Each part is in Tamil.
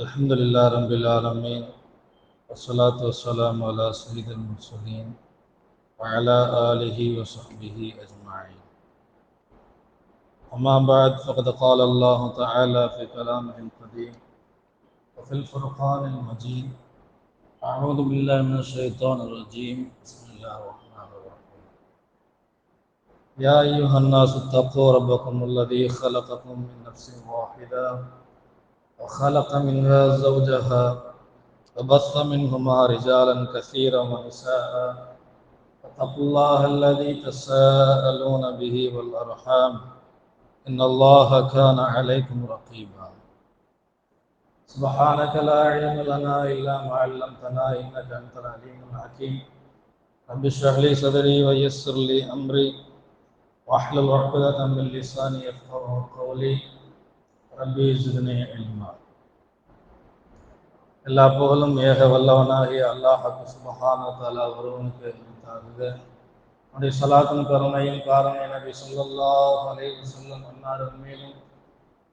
الحمد لله رب العالمين والصلاة والسلام على سيد المرسلين وعلى آله وصحبه أجمعين أما بعد فقد قال الله تعالى في كلامه القديم وفي الفرقان المجيد أعوذ بالله من الشيطان الرجيم بسم الله الرحمن الرحيم يا أيها الناس اتقوا ربكم الذي خلقكم من نفس واحدة وخلق منها زوجها وبث منهما رجالا كثيرا ونساء. فاتقوا الله الذي تساءلون به والأرحام. إن الله كان عليكم رقيبا. سبحانك لا علم لنا إلا ما علمتنا إنك أنت العليم الحكيم. رب اشرح لي صدري ويسر لي أمري. واحلل عقدة من لساني يفقهوا قولي. ربي زدني علما. எல்லா புகழும் ஏக வல்லவனாகிய அல்லாஹு சுபஹான ஒருவனுக்கு உரித்தாகுக அவனுடைய சலாத்தும் கருணையும் காரணம் நபி சொல்லல்லா அலைவு செல்லும் அன்னாரும் மேலும்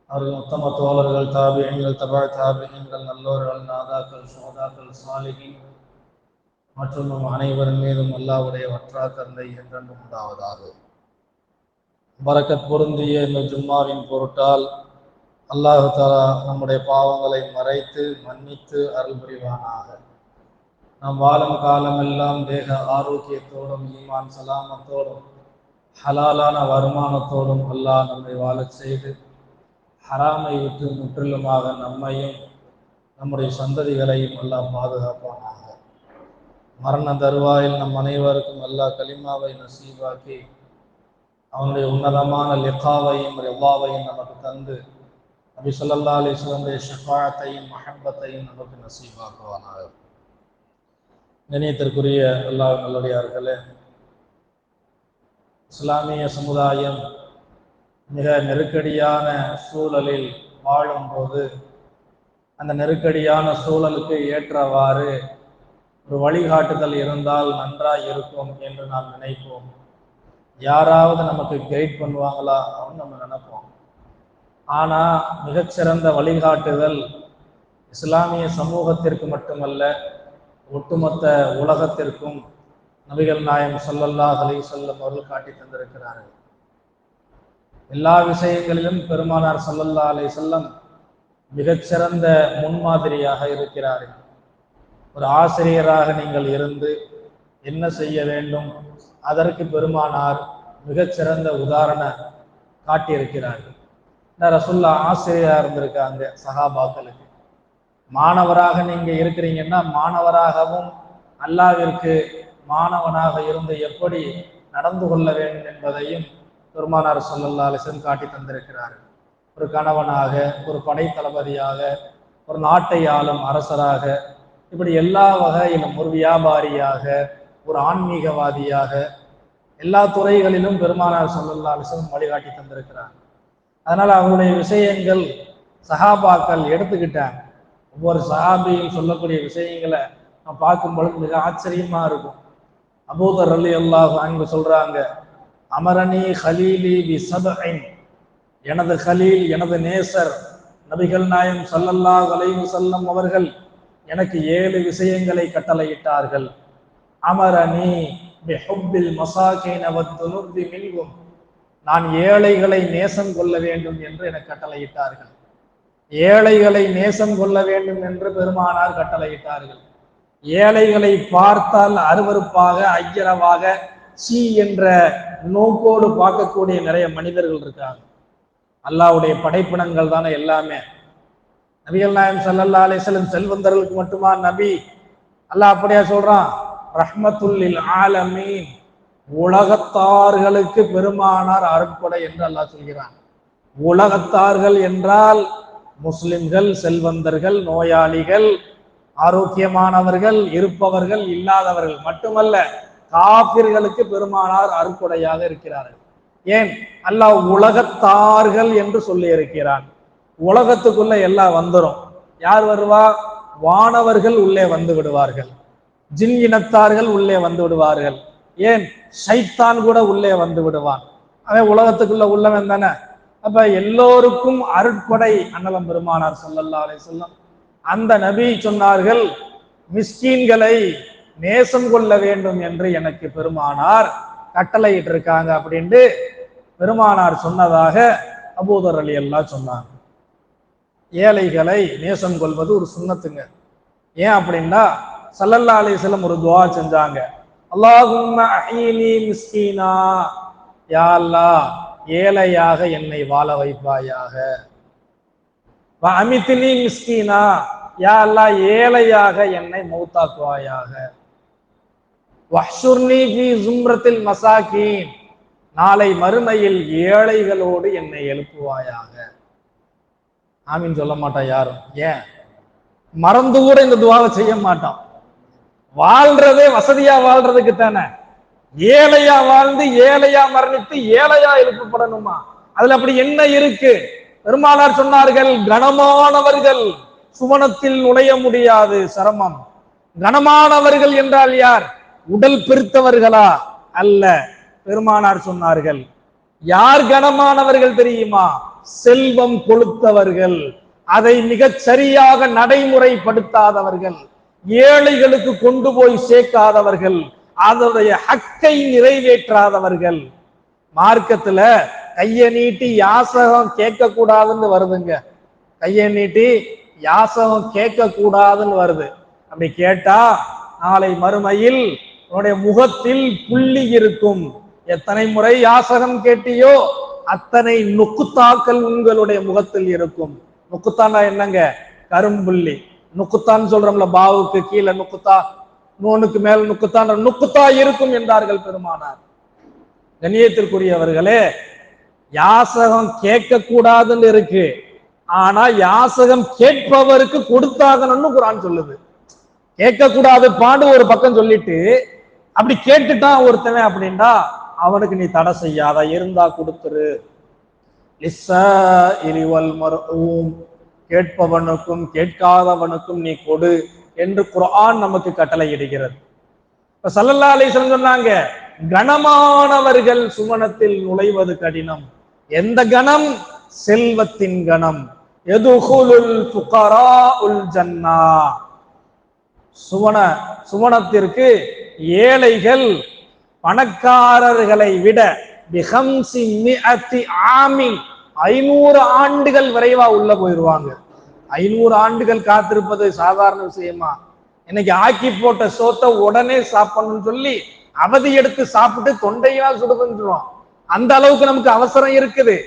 அவர்கள் உத்தம தோழர்கள் தாபியங்கள் தபா தாபியங்கள் நல்லோர்கள் நாதாக்கள் சோதாக்கள் சாலிகின் மற்றும் நம் அனைவரின் மீதும் அல்லாவுடைய வற்றா கருணை என்றென்றும் உண்டாவதாக. பரக்கத் பொருந்திய இந்த ஜும்மாவின் பொருட்டால் அல்லாஹு தாலா நம்முடைய பாவங்களை மறைத்து மன்னித்து அருள் புரிவானாக. நாம் வாழும் காலமெல்லாம் தேக ஆரோக்கியத்தோடும் ஈமான் சலாமத்தோடும் ஹலாலான வருமானத்தோடும் அல்லாஹ் நம்மை வாழச் செய்து ஹராமை விட்டு முற்றிலுமாக நம்மையும் நம்முடைய சந்ததிகளையும் அல்லாஹ் பாதுகாப்பானாக. மரண தருவாயில் நம் அனைவருக்கும் அல்லாஹ் கலிமாவை நசீவாக்கி அவனுடைய உன்னதமான லிகாவையும் ரிவாவையும் நமக்கு தந்து நபி சொல்லல்லா அலிஸ்லமுடைய ஷஃபாத்தையும் மஹப்பத்தையும் நமக்கு நசீபாக்குவானாக நினையத்திற்குரிய எல்லா நல்லடியார்களே இஸ்லாமிய சமுதாயம் மிக நெருக்கடியான சூழலில் வாழும்போது அந்த நெருக்கடியான சூழலுக்கு ஏற்றவாறு ஒரு வழிகாட்டுதல் இருந்தால் நன்றாக இருக்கும் என்று நாம் நினைப்போம். யாராவது நமக்கு கைட் பண்ணுவாங்களா? அப்படின்னு நம்ம நினைப்போம். ஆனால் மிகச்சிறந்த வழிகாட்டுதல் இஸ்லாமிய சமூகத்திற்கு மட்டுமல்ல ஒட்டுமொத்த உலகத்திற்கும் நபிகள் நாயம் சொல்லல்லா அலி சொல்லம் அவர்கள் காட்டி தந்திருக்கிறார்கள். எல்லா விஷயங்களிலும் பெருமானார் சல்லல்லா அலி செல்லம் மிகச்சிறந்த முன்மாதிரியாக இருக்கிறார்கள். ஒரு ஆசிரியராக நீங்கள் இருந்து என்ன செய்ய வேண்டும் அதற்கு பெருமானார் மிகச்சிறந்த உதாரண காட்டியிருக்கிறார்கள். ரசுல்லா ஆசிரியராக இருந்திருக்காங்க சகாபாக்களுக்கு மாணவராக நீங்க இருக்கிறீங்கன்னா மாணவராகவும் அல்லாவிற்கு மாணவனாக இருந்து எப்படி நடந்து கொள்ள வேண்டும் என்பதையும் பெருமானார் சொல்லல்லா அலிசன் காட்டி தந்திருக்கிறார். ஒரு கணவனாக ஒரு படை தளபதியாக ஒரு நாட்டை ஆளும் அரசராக இப்படி எல்லா வகையிலும் ஒரு வியாபாரியாக ஒரு ஆன்மீகவாதியாக எல்லா துறைகளிலும் பெருமானார் சொல்லல்லா அலிசன் வழிகாட்டி தந்திருக்கிறார். அதனால் அவங்களுடைய விஷயங்கள் சஹாபாக்கள் எடுத்துக்கிட்டாங்க. ஒவ்வொரு சஹாபியும் சொல்லக்கூடிய விஷயங்களை நான் பார்க்கும் பொழுது மிக ஆச்சரியமா இருக்கும். அபூதர் அலி அல்லாஹ் அங்கு சொல்றாங்க அமரணி ஹலீலி வி சபைன் எனது ஹலீல் எனது நேசர் நபிகள் நாயம் சல்லல்லா அலைவு செல்லம் அவர்கள் எனக்கு ஏழு விஷயங்களை கட்டளையிட்டார்கள். அமரணி பி ஹுப்பில் மசாகின் அவத்துனுர்தி மில்கும் நான் ஏழைகளை நேசம் கொள்ள வேண்டும் என்று எனக்கு கட்டளையிட்டார்கள். ஏழைகளை நேசம் கொள்ள வேண்டும் என்று பெருமானார் கட்டளையிட்டார்கள். ஏழைகளை பார்த்தால் அருவறுப்பாக ஐயரவாக சி என்ற நோக்கோடு பார்க்கக்கூடிய நிறைய மனிதர்கள் இருக்காங்க. அல்லாவுடைய படைப்பினங்கள் தானே எல்லாமே. நபிகள் நாயம் சல்லல்லா அலிஸ்லம் செல்வந்தர்களுக்கு மட்டுமா நபி? அல்லாஹ் அப்படியா சொல்றான் ரஹ்மத்துல்லில் ஆலமீன். உலகத்தார்களுக்கு பெருமானார் அருட்கொடை என்று அல்லாஹ் சொல்கிறான். உலகத்தார்கள் என்றால் முஸ்லிம்கள் செல்வந்தர்கள் நோயாளிகள் ஆரோக்கியமானவர்கள் இருப்பவர்கள் இல்லாதவர்கள் மட்டுமல்ல காபிர்களுக்கு பெருமானார் அருட்கொடையாக இருக்கிறார்கள். ஏன்? அல்லாஹ் உலகத்தார்கள் என்று சொல்லி இருக்கிறான். உலகத்துக்குள்ள எல்லாம் வந்துடும் யார் வருவா? வானவர்கள் உள்ளே வந்து விடுவார்கள். ஜின் இனத்தார்கள் உள்ளே வந்து விடுவார்கள். ஏன் சைத்தான் கூட உள்ளே வந்து விடுவான்? அவன் உலகத்துக்குள்ள உள்ளவன் தானே. அப்ப எல்லோருக்கும் அருட்கொடை அன்னலம் பெருமானார் சொல்லல்லா அலைஹி சொல்லம் அந்த நபி சொன்னார்கள் மிஸ்கீன்களை நேசம் கொள்ள வேண்டும் என்று எனக்கு பெருமானார் கட்டளையிட்டு இருக்காங்க அப்படின்ட்டு பெருமானார் சொன்னதாக அபூதர் அலி எல்லாம் சொன்னாங்க ஏழைகளை நேசம் கொள்வது ஒரு சுண்ணத்துங்க. ஏன் அப்படின்னா சல்லல்லா அலிஸ்லம் ஒரு துவா செஞ்சாங்க. அல்லாஹும்ம மிஸ்கீனா. யா அல்லாஹ் ஏழையாக என்னை வாழ வைப்பாயாக. வ அமித்னி மிஸ்கீனா. யா அல்லா ஏழையாக என்னை மௌத்தாக்குவாயாக. வஹ்ஷுர்னி ஃபி ஜும்ரத்தில் மசாக்கீன் நாளை மறுமையில் ஏழைகளோடு என்னை எழுப்புவாயாக. ஆமின்னு சொல்ல மாட்டான் யாரும். ஏன்? மறந்து கூட இந்த துவாவை செய்ய மாட்டான். வாழ்றதே வசதியா வாழ்றதுக்கு தானே? ஏழையா வாழ்ந்து ஏழையா மரணித்து ஏழையா எழுப்பப்படணுமா? அதுல அப்படி என்ன இருக்கு? பெருமானார் சொன்னார்கள் கனமானவர்கள் சுவனத்தில் நுழைய முடியாது சிரமம். கனமானவர்கள் என்றால் யார்? உடல் பெருத்தவர்களா? அல்ல பெருமானார் சொன்னார்கள். யார் கனமானவர்கள் தெரியுமா? செல்வம் கொளுத்தவர்கள். அதை மிகச் சரியாக நடைமுறைப்படுத்தாதவர்கள். ஏழைகளுக்கு கொண்டு போய் சேர்க்காதவர்கள் அதனுடைய ஹக்கை நிறைவேற்றாதவர்கள். மார்க்கத்துல கைய நீட்டி யாசகம் கேட்க கூடாதுன்னு வருதுங்க. கைய நீட்டி யாசகம் கேட்க கூடாதுன்னு வருது. அப்படி கேட்டா நாளை மறுமையில் உன்னுடைய முகத்தில் புள்ளி இருக்கும். எத்தனை முறை யாசகம் கேட்டியோ அத்தனை நுக்குத்தாக்கள் உங்களுடைய முகத்தில் இருக்கும். நுக்குத்தான்னா என்னங்க? கரும்புள்ளி. நுக்குத்தான் சொல்றோம்ல பாவுக்கு கீழே நுக்குத்தா நூனுக்கு மேல் நுக்குத்தான் நுக்குத்தா இருக்கும் என்றார்கள் பெருமானார். கண்ணியத்திற்குரியவர்களே யாசகம் கேட்க கூடாதுன்னு இருக்கு. ஆனா யாசகம் கேட்பவருக்கு கொடுத்தாகணும்னு குரான் சொல்லுது. கேட்க கூடாது பாண்டு ஒரு பக்கம் சொல்லிட்டு அப்படி கேட்டுட்டான் ஒருத்தவன் அப்படின்டா அவனுக்கு நீ தடை செய்யாத இருந்தா கொடுத்துரு. இலிவல் மர்ஊம். கேட்பவனுக்கும் கேட்காதவனுக்கும் நீ கொடு என்று குரான் நமக்கு கட்டளை இடுகிறது இப்ப சல்லல்லா அலிஸ்லம் சொன்னாங்க கனமானவர்கள் சுமணத்தில் நுழைவது கடினம். எந்த கணம்? செல்வத்தின் கணம். எதுகுலுல் புகரா உல் ஜன்னா. சுவன சுவனத்திற்கு ஏழைகள் பணக்காரர்களை விட பிஹம்சி மிஅத்தி ஆமின். ஐநூறு ஆண்டுகள் விரைவா உள்ள போயிருவாங்க. ஐநூறு ஆண்டுகள் காத்திருப்பது சாதாரண விஷயமா? இன்னைக்கு ஆக்கி போட்ட சோத்தை உடனே சாப்பிடணும்னு சொல்லி அவதி எடுத்து சாப்பிட்டு தொண்டையா சுடுதுன்றோம் அந்த அளவுக்கு நமக்கு அவசரம் இருக்குது.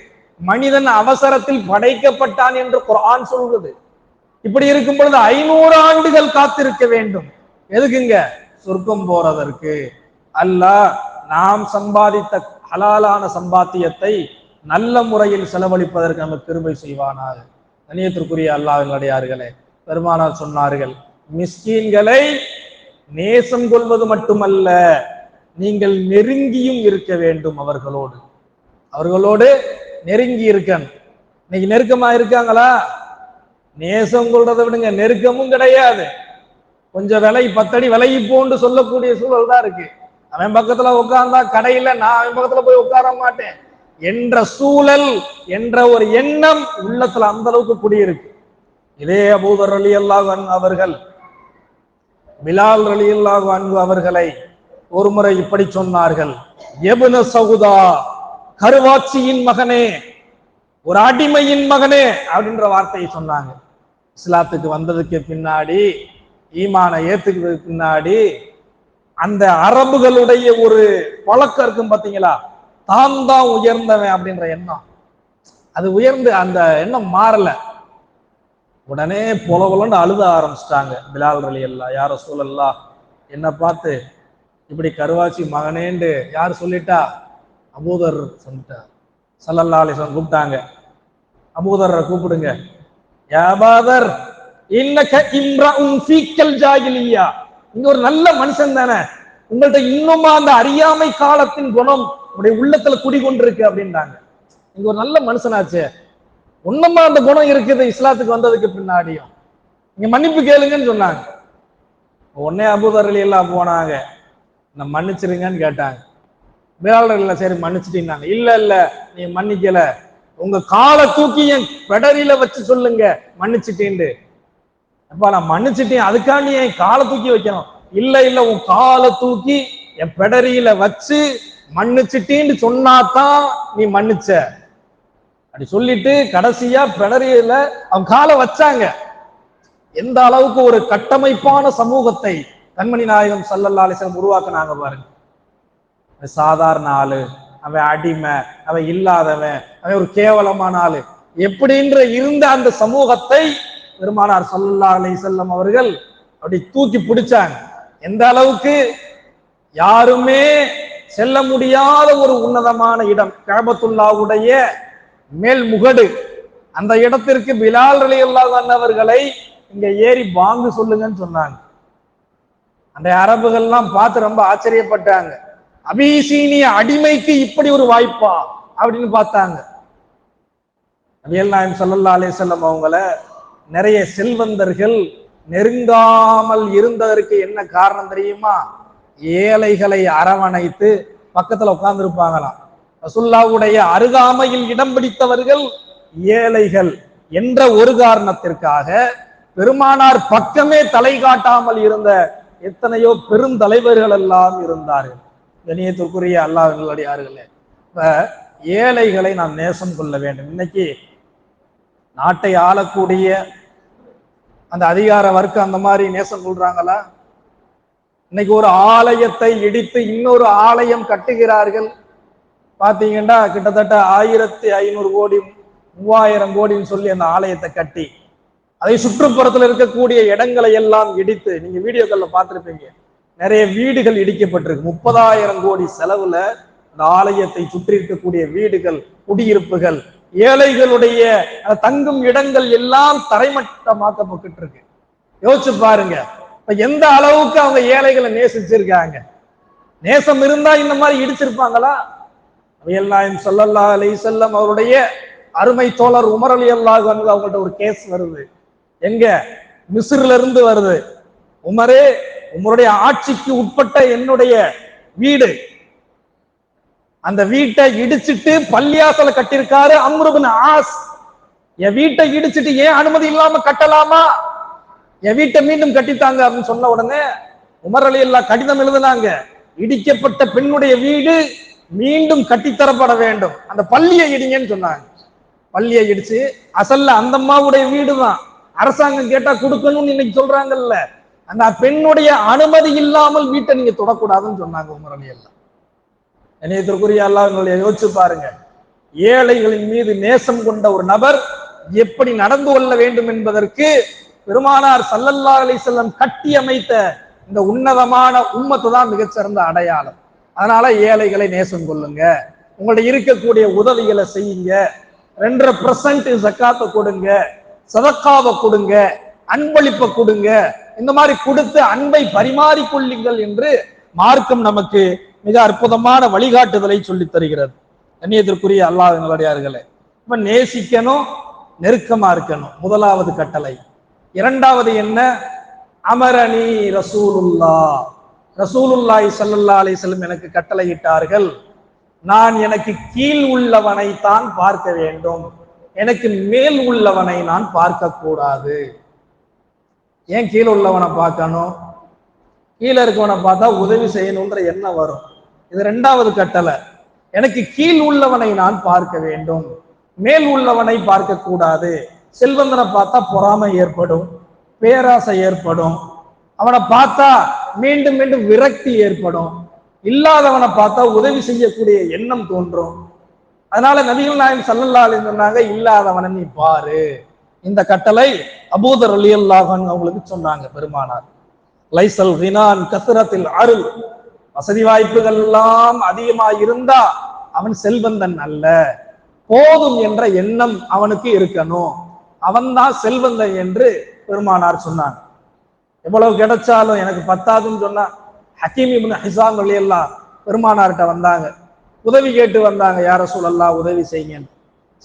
மனிதன் அவசரத்தில் படைக்கப்பட்டான் என்று குரான் சொல்வது இப்படி இருக்கும் பொழுது ஐநூறு ஆண்டுகள் காத்திருக்க வேண்டும். எதுக்குங்க? சொர்க்கம் போறதற்கு. அல்ல நாம் சம்பாதித்த ஹலாலான சம்பாத்தியத்தை நல்ல முறையில் செலவழிப்பதற்கு நமக்கு கிருபை செய்வானார் கணியத்திற்குரிய அல்லாவினுடையார்களே பெருமானார் சொன்னார்கள் மிஸ்கீன்களை நேசம் கொள்வது மட்டுமல்ல நீங்கள் நெருங்கியும் இருக்க வேண்டும் அவர்களோடு. அவர்களோடு நெருங்கி இருக்கணும். இன்னைக்கு நெருக்கமா இருக்காங்களா? நேசம் கொள்றதை விடுங்க நெருக்கமும் கிடையாது. கொஞ்சம் விலை பத்தடி விலகி போன்னு சொல்லக்கூடிய சூழல் தான் இருக்கு. அவன் பக்கத்துல உட்கார்ந்தா கடையில நான் அவன் பக்கத்துல போய் உட்கார மாட்டேன். என்ற சூழல் என்ற ஒரு எண்ணம் உள்ளத்துல அந்த அளவுக்கு குடியிருக்கு. இதே அபூதர் அலி அல்லாஹ் அவர்கள் பிலால் அலி அல்லாஹ் அன்பு அவர்களை ஒரு முறை இப்படி சொன்னார்கள். எபுன சகுதா கருவாட்சியின் மகனே ஒரு அடிமையின் மகனே அப்படின்ற வார்த்தையை சொன்னாங்க. இஸ்லாத்துக்கு வந்ததுக்கு பின்னாடி ஈமான ஏத்துக்கிறதுக்கு பின்னாடி அந்த அரபுகளுடைய ஒரு பழக்கம் இருக்கும் பாத்தீங்களா? தான் தான் உயர்ந்தவன் அப்படின்ற எண்ணம். அது உயர்ந்து அந்த எண்ணம் மாறல. உடனே பொல பொலன்னு அழுத ஆரம்பிச்சிட்டாங்க பிலால் ரலி அல்லா. யார சூழல்லா என்ன பார்த்து இப்படி கருவாச்சி மகனேண்டு யார் சொல்லிட்டா? அபூதர் சொல்லிட்டார் சல்லல்லா அலிசன் கூப்பிட்டாங்க. அபூதரை கூப்பிடுங்க. யாபாதர் இன்னக இம்ரஉன் ஃபீக்கல் ஜாகிலியா. நீங்க ஒரு நல்ல மனுஷன் தானே. உங்கள்ட்ட இன்னுமா அந்த அறியாமை காலத்தின் குணம் உடைய உள்ளத்துல குடிகொண்டிருக்கு அப்படின்றாங்க. இங்க ஒரு நல்ல மனுஷனாச்சே. உண்மமா அந்த குணம் இருக்குது இஸ்லாத்துக்கு வந்ததுக்கு பின்னாடியும். நீங்க மன்னிப்பு கேளுங்கன்னு சொன்னாங்க. உடனே அபூதர் எல்லாம் போனாங்க. நான் மன்னிச்சிருங்கன்னு கேட்டாங்க. வேளாளர் சரி மன்னிச்சிட்டீங்க இல்ல இல்ல நீ மன்னிக்கல. உங்க காலை தூக்கி என் பெடரியில வச்சு சொல்லுங்க. மன்னிச்சிட்டேன்னு அப்பா நான் மன்னிச்சிட்டேன். அதுக்காண்டி என் காலை தூக்கி வைக்கணும். இல்ல இல்ல உன் காலை தூக்கி என் பெடரியில வச்சு மன்னிச்சிட்டின்னு சொன்னாதான் நீ மன்னிச்ச. அப்படி சொல்லிட்டு கடைசியா பிணறியில அவன் காலை வச்சாங்க. எந்த அளவுக்கு ஒரு கட்டமைப்பான சமூகத்தை கண்மணி நாயகம் சல்லல்லா உருவாக்குனாங்க பாருங்க. சாதாரண ஆளு அவன் அடிமை அவன் இல்லாதவன் அவன் ஒரு கேவலமான ஆளு. எப்படின்ற இருந்த அந்த சமூகத்தை பெருமானார் சல்லல்லா அலி செல்லம் அவர்கள் அப்படி தூக்கி பிடிச்சாங்க. எந்த அளவுக்கு? யாருமே செல்ல முடியாத ஒரு உன்னதமான இடம் கழபத்துல்லாவுடைய மேல் முகடு அந்த இடத்திற்கு பிலால் அலி அவர்களை இங்க ஏறி பாங்கு சொல்லுங்கன்னு சொன்னாங்க. அந்த அரபுகள்லாம் பார்த்து ரொம்ப ஆச்சரியப்பட்டாங்க. அபிசீனிய அடிமைக்கு இப்படி ஒரு வாய்ப்பா? அப்படின்னு பார்த்தாங்க. நபியல் நாயம் சல்லா அலே செல்லம் அவங்கள நிறைய செல்வந்தர்கள் நெருங்காமல் இருந்ததற்கு என்ன காரணம் தெரியுமா? ஏழைகளை அரவணைத்து பக்கத்துல உட்கார்ந்துருப்பாங்களாம். ரசுல்லாவுடைய அருகாமையில் இடம் பிடித்தவர்கள் ஏழைகள் என்ற ஒரு காரணத்திற்காக பெருமானார் பக்கமே தலை காட்டாமல் இருந்த எத்தனையோ பெருந்தலைவர்கள் எல்லாம் இருந்தார்கள். கணியத்திற்குரிய அல்லாஹர்களே இப்ப ஏழைகளை நாம் நேசம் கொள்ள வேண்டும். இன்னைக்கு நாட்டை ஆளக்கூடிய அந்த அதிகார வர்க்கம் அந்த மாதிரி நேசம் கொள்றாங்களா? இன்னைக்கு ஒரு ஆலயத்தை இடித்து இன்னொரு ஆலயம் கட்டுகிறார்கள். பாத்தீங்கன்னா கிட்டத்தட்ட ஆயிரத்தி ஐநூறு கோடி மூவாயிரம் கோடின்னு சொல்லி அந்த ஆலயத்தை கட்டி அதை சுற்றுப்புறத்தில் இருக்கக்கூடிய இடங்களை எல்லாம் இடித்து நீங்க வீடியோக்கள்ல பார்த்துருப்பீங்க. நிறைய வீடுகள் இடிக்கப்பட்டிருக்கு. முப்பதாயிரம் கோடி செலவுல அந்த ஆலயத்தை சுற்றி இருக்கக்கூடிய வீடுகள் குடியிருப்புகள் ஏழைகளுடைய தங்கும் இடங்கள் எல்லாம் தரைமட்டமாக்கப்பட்டு இருக்கு யோசிச்சு பாருங்க. இப்ப எந்த அளவுக்கு அவங்க ஏழைகளை நேசிச்சிருக்காங்க? நேசம் இருந்தா இந்த மாதிரி இடிச்சிருப்பாங்களா? அவையல் நாயம் சொல்லல்லா அலி செல்லம் அவருடைய அருமை தோழர் உமர் அலி அல்லாஹ் அவங்கள்ட்ட ஒரு கேஸ் வருது. எங்க? மிஸ்ர்ல இருந்து வருது. உமரே உமருடைய ஆட்சிக்கு உட்பட்ட என்னுடைய வீடு. அந்த வீட்டை இடிச்சிட்டு பள்ளியாசல கட்டியிருக்காரு அம்ருபின் ஆஸ். என் வீட்டை இடிச்சிட்டு ஏன் அனுமதி இல்லாம கட்டலாமா? என் வீட்டை மீண்டும் கட்டித்தாங்க அப்படின்னு சொன்ன உடனே உமர் அலி அல்லா கடிதம் எழுதினாங்க. இடிக்கப்பட்ட பெண்ணுடைய வீடு மீண்டும் கட்டித்தரப்பட வேண்டும். அந்த பள்ளியை இடிங்கன்னு சொன்னாங்க. பள்ளியை இடிச்சு அசல்ல அந்த அம்மாவுடைய வீடு தான் அரசாங்கம் கேட்டா கொடுக்கணும்னு இன்னைக்கு சொல்றாங்கல்ல. அந்த பெண்ணுடைய அனுமதி இல்லாமல் வீட்டை நீங்க தொடக்கூடாதுன்னு சொன்னாங்க உமர் அலி அல்லா இணையத்திற்குரிய யோசிச்சு பாருங்க. ஏழைகளின் மீது நேசம் கொண்ட ஒரு நபர் எப்படி நடந்து கொள்ள வேண்டும் என்பதற்கு பெருமானார் சல்லல்லா அலி செல்லம் கட்டி அமைத்த இந்த உன்னதமான உம்மத்து தான் மிகச்சிறந்த அடையாளம். அதனால ஏழைகளை நேசம் கொள்ளுங்க. உங்கள்ட்ட இருக்கக்கூடிய உதவிகளை செய்யுங்க. ரெண்டரை பர்சன்ட் ஜக்காத்தை கொடுங்க. சதக்காவை கொடுங்க. அன்பளிப்பை கொடுங்க. இந்த மாதிரி கொடுத்து அன்பை பரிமாறிக்கொள்ளுங்கள் என்று மார்க்கம் நமக்கு மிக அற்புதமான வழிகாட்டுதலை சொல்லி தருகிறது. கண்ணியத்திற்குரிய அல்லாஹ் நல்லடியார்களே இப்ப நேசிக்கணும் நெருக்கமா இருக்கணும். முதலாவது கட்டளை. இரண்டாவது என்ன? அமரணி ரசூலுல்லா ரசூலுல்லாய் சல்லல்லா செல்லும் எனக்கு கட்டளையிட்டார்கள். நான் எனக்கு கீழ் உள்ளவனை தான் பார்க்க வேண்டும். எனக்கு மேல் உள்ளவனை நான் பார்க்க கூடாது. ஏன் கீழே உள்ளவனை பார்க்கணும்? கீழே இருக்கவனை பார்த்தா உதவி செய்யணுன்ற எண்ணம் வரும். இது ரெண்டாவது கட்டளை. எனக்கு கீழ் உள்ளவனை நான் பார்க்க வேண்டும். மேல் உள்ளவனை பார்க்க கூடாது. செல்வந்தனை பார்த்தா பொறாமை ஏற்படும் பேராசை ஏற்படும். அவனை பார்த்தா மீண்டும் மீண்டும் விரக்தி ஏற்படும். இல்லாதவனை பார்த்தா உதவி செய்யக்கூடிய எண்ணம் தோன்றும். அதனால நபிகள் நாயம் சல்லல்லா சொன்னாங்க இல்லாதவனை நீ பாரு. இந்த கட்டளை அபூதர் அலி அல்லாஹன் அவங்களுக்கு சொன்னாங்க பெருமானார். லைசல் ரினான் கசுரத்தில் அருள். வசதி வாய்ப்புகள் எல்லாம் அதிகமா இருந்தா அவன் செல்வந்தன் அல்ல. போதும் என்ற எண்ணம் அவனுக்கு இருக்கணும். அவன்தான் செல்வந்தன் என்று பெருமானார் சொன்னாங்க எவ்வளவு கிடைச்சாலும் எனக்கு பத்தாதுன்னு சொன்னா ஹக்கீம் இப்னு ஹிசாம் வழியெல்லாம் பெருமானார்கிட்ட வந்தாங்க. உதவி கேட்டு வந்தாங்க யார சூழல்லா உதவி செய்யுங்க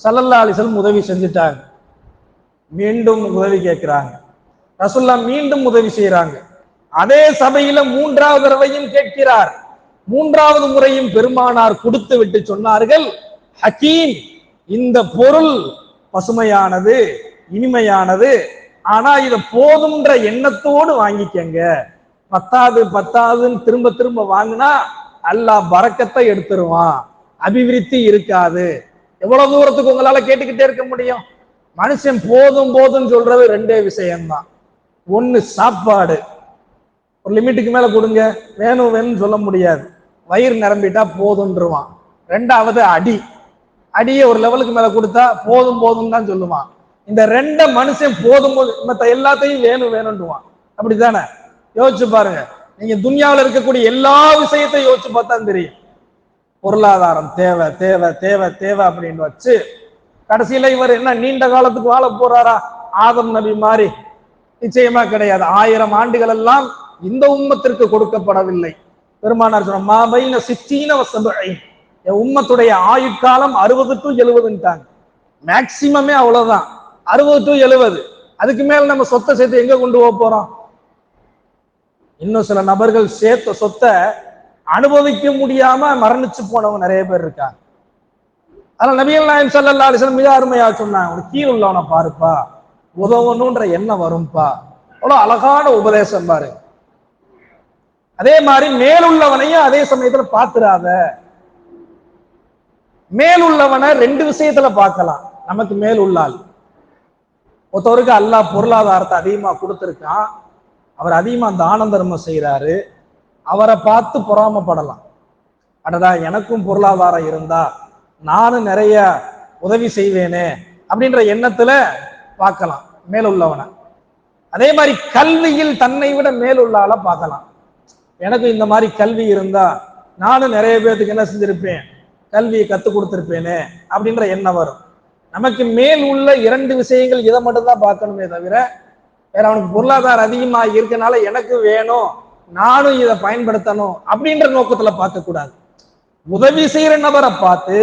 சல்லல்லா அலிசலம் உதவி செஞ்சுட்டாங்க. மீண்டும் உதவி கேட்கிறாங்க. ரசுல்லா மீண்டும் உதவி செய்யறாங்க அதே சபையில மூன்றாவது தடவையும் கேட்கிறார். மூன்றாவது முறையும் பெருமானார் கொடுத்து விட்டு சொன்னார்கள் ஹக்கீம் இந்த பொருள் பசுமையானது இனிமையானது. ஆனா இதை போதும்ன்ற எண்ணத்தோடு வாங்கிக்கங்க. பத்தாது பத்தாதுன்னு திரும்ப திரும்ப வாங்கினா அல்லாஹ் பறக்கத்தை எடுத்துருவான். அபிவிருத்தி இருக்காது. எவ்வளவு தூரத்துக்கு உங்களால கேட்டுக்கிட்டே இருக்க முடியும்? மனுஷன் போதும் போதும்னு சொல்றது ரெண்டே விஷயம்தான். ஒண்ணு சாப்பாடு. ஒரு லிமிட்டுக்கு மேல கொடுங்க. வேணும் வேணும்னு சொல்ல முடியாது. வயிறு நிரம்பிட்டா போதுன்றுவான் ரெண்டாவது அடி. அடியை ஒரு லெவலுக்கு மேல கொடுத்தா போதும் போதும் தான் சொல்லுவான். இந்த ரெண்ட மனுஷன் போதும் போதும் மத்த எல்லாத்தையும் வேணும் வேணும்டுவான் அப்படித்தானே? யோசிச்சு பாருங்க. நீங்க துன்யாவில் இருக்கக்கூடிய எல்லா விஷயத்தையும் யோசிச்சு பார்த்தா தெரியும். பொருளாதாரம் தேவை தேவை தேவை தேவை அப்படின்னு வச்சு கடைசியில இவர் என்ன நீண்ட காலத்துக்கு வாழ போறாரா? ஆதம் நபி மாதிரி. நிச்சயமா கிடையாது. ஆயிரம் ஆண்டுகள் எல்லாம் இந்த உம்மத்திற்கு கொடுக்கப்படவில்லை. பெருமானார் சொன்ன மாபைன சித்தீன வசபை என் உம்மத்துடைய ஆயுட்காலம் அறுபது டு எழுபதுன்ட்டாங்க. மேக்சிமமே அவ்வளவுதான். அறுபது டு எழுபது. அதுக்கு மேல நம்ம சொத்தை சேர்த்து எங்க கொண்டு போக போறோம்? இன்னும் சில நபர்கள் சேர்த்த சொத்தை அனுபவிக்க முடியாம மரணிச்சு போனவங்க நிறைய பேர் இருக்காங்க. அதனால நபிகள் நாயம் சல்லா அலிசன் மிக அருமையா சொன்னாங்க. உனக்கு கீழ் உள்ளவனை பாருப்பா. உதவணுன்ற எண்ணம் வரும்பா. அவ்வளவு அழகான உபதேசம் பாரு அதே மாதிரி மேலுள்ளவனையும் அதே சமயத்துல பாத்துறாத. மேலுள்ளவனை ரெண்டு விஷயத்துல பார்க்கலாம். நமக்கு மேல் உள்ளால் ஒருத்தவருக்கு அல்லாஹ் பொருளாதாரத்தை அதிகமா கொடுத்துருக்கான். அவர் அதிகமா தான தர்மம் செய்யறாரு அவரை பார்த்து பொறாமப்படலாம். அடடா எனக்கும் பொருளாதாரம் இருந்தா நானும் நிறைய உதவி செய்வேனே அப்படின்ற எண்ணத்துல பார்க்கலாம். மேலுள்ளவனை அதே மாதிரி கல்வியில் தன்னை விட மேலுள்ள ஆளை பார்க்கலாம். எனக்கு இந்த மாதிரி கல்வி இருந்தா நானும் நிறைய பேர்த்துக்கு என்ன செஞ்சிருப்பேன்? கல்வியை கத்துக் கொடுத்துருப்பேனே அப்படின்ற எண்ணம் வரும். நமக்கு மேல் உள்ள இரண்டு விஷயங்கள் இதை மட்டும்தான் பார்க்கணுமே தவிர வேற அவனுக்கு பொருளாதாரம் அதிகமாக இருக்கனால எனக்கு வேணும் நானும் இதை பயன்படுத்தணும் அப்படின்ற நோக்கத்துல பார்க்க கூடாது உதவி செய்யற நபரை பார்த்து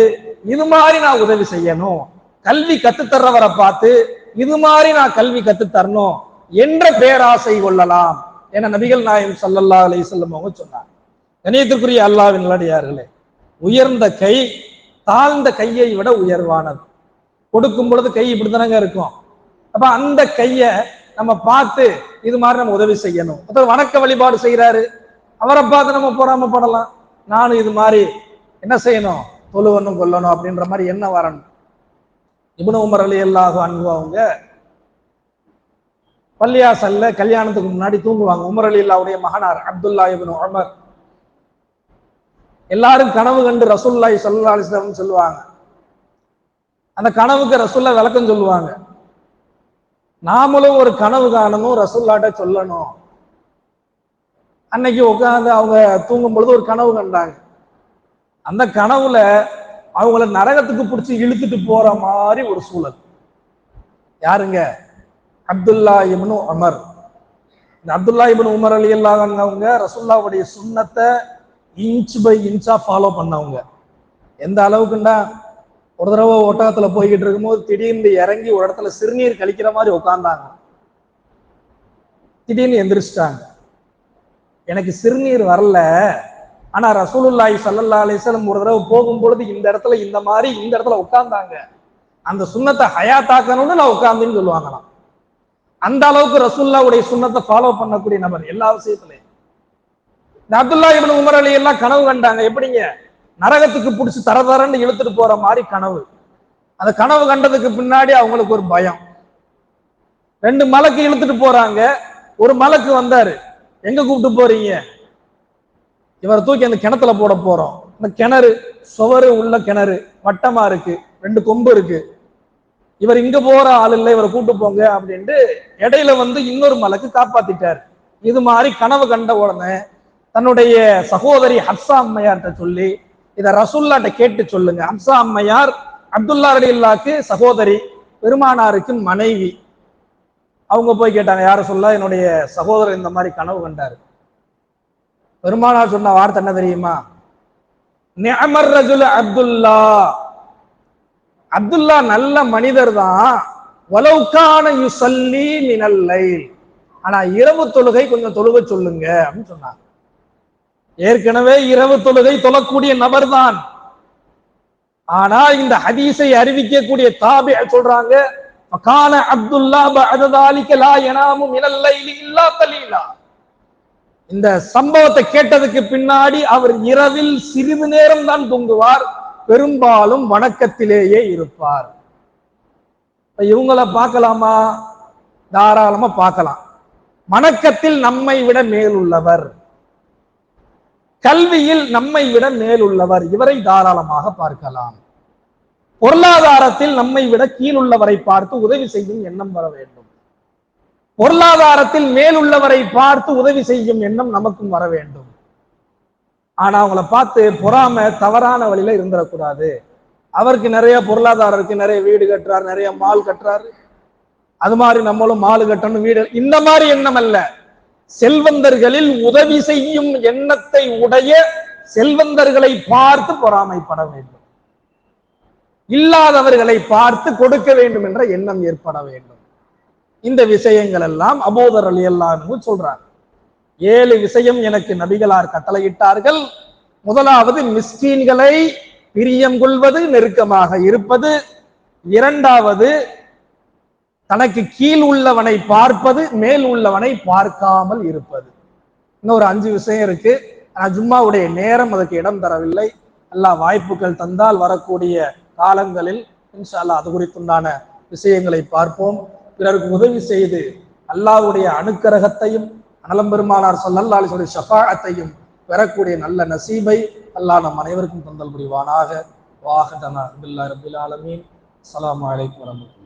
இது மாதிரி நான் உதவி செய்யணும் கல்வி கத்துத்தர்றவரை பார்த்து இது மாதிரி நான் கல்வி கத்து தரணும் என்ற பேராசை கொள்ளலாம் என நபிகள் நாயம் சல்லல்லா அலி சொல்லம் அவங்க சொன்னார் கணியத்திற்குரிய அல்லாவின் நல்லடியார்களே உயர்ந்த கை தாழ்ந்த கையை விட உயர்வானது. கொடுக்கும் பொழுது கை இப்படித்தானங்க இருக்கும். அப்ப அந்த கைய நம்ம பார்த்து இது மாதிரி நம்ம உதவி செய்யணும். ஒருத்தர் வணக்க வழிபாடு செய்யறாரு அவரை பார்த்து நம்ம பொறாமப்படலாம் நானும் இது மாதிரி என்ன செய்யணும்? தொழுவனும் கொல்லணும் அப்படின்ற மாதிரி என்ன வரணும்? இப்னு உமர் அலி அல்லாஹ் அன்பு அவங்க பள்ளியாசல்ல கல்யாணத்துக்கு முன்னாடி தூங்குவாங்க. உமர் அலி அல்லாவுடைய மகனார் அப்துல்லா இபின் உமர். எல்லாரும் கனவு கண்டு ரசூல்லாய் சல்லா அலிஸ்லாம் சொல்லுவாங்க. அந்த கனவுக்கு ரசூல்லா விளக்கம் சொல்லுவாங்க. நாமளும் ஒரு கனவு காணணும் ரசூல்லாட்ட சொல்லணும். அன்னைக்கு உட்காந்து அவங்க தூங்கும் பொழுது ஒரு கனவு கண்டாங்க. அந்த கனவுல அவங்கள நரகத்துக்கு பிடிச்சி இழுத்துட்டு போற மாதிரி ஒரு சூழல். யாருங்க? அப்துல்லா இபனு அமர் இந்த அப்துல்லா இப்னு உமர் அலி அல்லாதவங்க ரசுல்லாவுடைய சுண்ணத்தை இன்ச் பை இன்ச்சா ஃபாலோ பண்ணவங்க. எந்த அளவுக்குன்னா ஒரு தடவை ஒட்டகத்தில் போய்கிட்டு இருக்கும்போது திடீர்னு இறங்கி ஒரு இடத்துல சிறுநீர் கழிக்கிற மாதிரி உட்காந்தாங்க திடீர்னு எந்திரிச்சிட்டாங்க. எனக்கு சிறுநீர் வரல. ஆனால் ரசூலுல்லாய் சல்லல்லா அலிஸ்லம் ஒரு தடவை போகும்பொழுது இந்த இடத்துல இந்த மாதிரி இந்த இடத்துல உட்காந்தாங்க அந்த சுண்ணத்தை ஹயாத்தாக்கணும்னு நான் உட்கார்ந்தேன்னு சொல்லுவாங்களாம். அந்த அளவுக்கு ரசூல்லாவுடைய சுண்ணத்தை ஃபாலோ பண்ணக்கூடிய நபர் எல்லா விஷயத்திலையும். இந்த அப்துல்லா இவன் உமர் அலி எல்லாம் கனவு கண்டாங்க. எப்படிங்க? நரகத்துக்கு பிடிச்சி தர தரன்னு இழுத்துட்டு போற மாதிரி கனவு. அந்த கனவு கண்டதுக்கு பின்னாடி அவங்களுக்கு ஒரு பயம். ரெண்டு மலைக்கு இழுத்துட்டு போறாங்க. ஒரு மலைக்கு வந்தாரு. எங்க கூப்பிட்டு போறீங்க? இவரை தூக்கி அந்த கிணத்துல போட போறோம். இந்த கிணறு சுவரு உள்ள கிணறு. வட்டமா இருக்கு. ரெண்டு கொம்பு இருக்கு. இவர் இங்க போற ஆள் இல்லை இவரை கூட்டு போங்க அப்படின்ட்டு இடையில வந்து இன்னொரு மலைக்கு காப்பாத்திட்டாரு. இது மாதிரி கனவு கண்ட உடனே தன்னுடைய சகோதரி ஹப்சா அம்மையார்கிட்ட சொல்லி இதை ரசுல்லாட்ட கேட்டு சொல்லுங்க. ஹப்சா அம்மையார் அப்துல்லா ரலில்லாக்கு சகோதரி பெருமானாருக்கு மனைவி. அவங்க போய் கேட்டாங்க யார சொல்ல என்னுடைய சகோதரர் இந்த மாதிரி கனவு கண்டாரு. பெருமானார் சொன்ன வார்த்தை என்ன தெரியுமா? நியமர் ரஜுல் அப்துல்லா. அப்துல்லா நல்ல மனிதர் தான். வலவுக்கான யுசல்லி மினல்லை ஆனா இரவு தொழுகை கொஞ்சம் தொழுக சொல்லுங்க அப்படின்னு சொன்னாங்க. ஏற்கனவே இரவு தொழுகை தொழக்கூடிய நபர் தான் ஆனா இந்த ஹதீஸை அறிவிக்கக்கூடிய தாபி சொல்றாங்க கான அப்துல்லா பஅததாலிக லா யனாமு மினல் லைலி இல்லா கலீலா. இந்த சம்பவத்தை கேட்டதுக்கு பின்னாடி அவர் இரவில் சிறிது நேரம் தான் தூங்குவார் பெரும்பாலும் வணக்கத்திலேயே இருப்பார். இவங்களை பார்க்கலாமா? தாராளமா பார்க்கலாம். வணக்கத்தில் நம்மை விட மேலுள்ளவர். கல்வியில் நம்மை விட மேலுள்ளவர். இவரை தாராளமாக பார்க்கலாம். பொருளாதாரத்தில் நம்மை விட கீழுள்ளவரை பார்த்து உதவி செய்யும் எண்ணம் வர வேண்டும். பொருளாதாரத்தில் மேலுள்ளவரை பார்த்து உதவி செய்யும் எண்ணம் நமக்கும் வர வேண்டும். ஆனா அவங்கள பார்த்து பொறாம தவறான வழியில இருந்துடக்கூடாது அவருக்கு நிறைய பொருளாதாரம் இருக்கு. நிறைய வீடு கட்டுறாரு நிறைய மால் கட்டுறாரு. அது மாதிரி நம்மளும் மால் கட்டணும் வீடு இந்த மாதிரி எண்ணம் அல்ல. செல்வந்தர்களில் உதவி செய்யும் எண்ணத்தை உடைய செல்வந்தர்களை பார்த்து பொறாமைப்பட வேண்டும். இல்லாதவர்களை பார்த்து கொடுக்க வேண்டும் என்ற எண்ணம் ஏற்பட வேண்டும். இந்த விஷயங்கள் எல்லாம் அபோதர் அலி அல்லான்னு சொல்றார். ஏழு விஷயம் எனக்கு நபிகளார் கட்டளையிட்டார்கள். முதலாவது மிஸ்கீன்களை பிரியம் கொள்வது நெருக்கமாக இருப்பது. இரண்டாவது தனக்கு கீழ் உள்ளவனை பார்ப்பது மேல் உள்ளவனை பார்க்காமல் இருப்பது. இன்னும் ஒரு அஞ்சு விஷயம் இருக்கு. ஆனா ஜும்மாவுடைய நேரம் அதுக்கு இடம் தரவில்லை. எல்லா வாய்ப்புகள் தந்தால் வரக்கூடிய காலங்களில் இன்ஷா அல்லாஹ் அது குறித்துண்டான விஷயங்களை பார்ப்போம். பிறருக்கு உதவி செய்து அல்லாஹ்வுடைய அணுக்கரகத்தையும் அனலம் பெருமானார் சொல்லல்லா அலிசுடைய ஷஃபாஅத்தையும் பெறக்கூடிய நல்ல நசீபை அல்லாஹ் நம் அனைவருக்கும் தந்தல் புரிவானாக. வாஹதனா அப்துல்லா ரபில் ஆலமீன். அலாம் வலைக்கம் வரமத்துல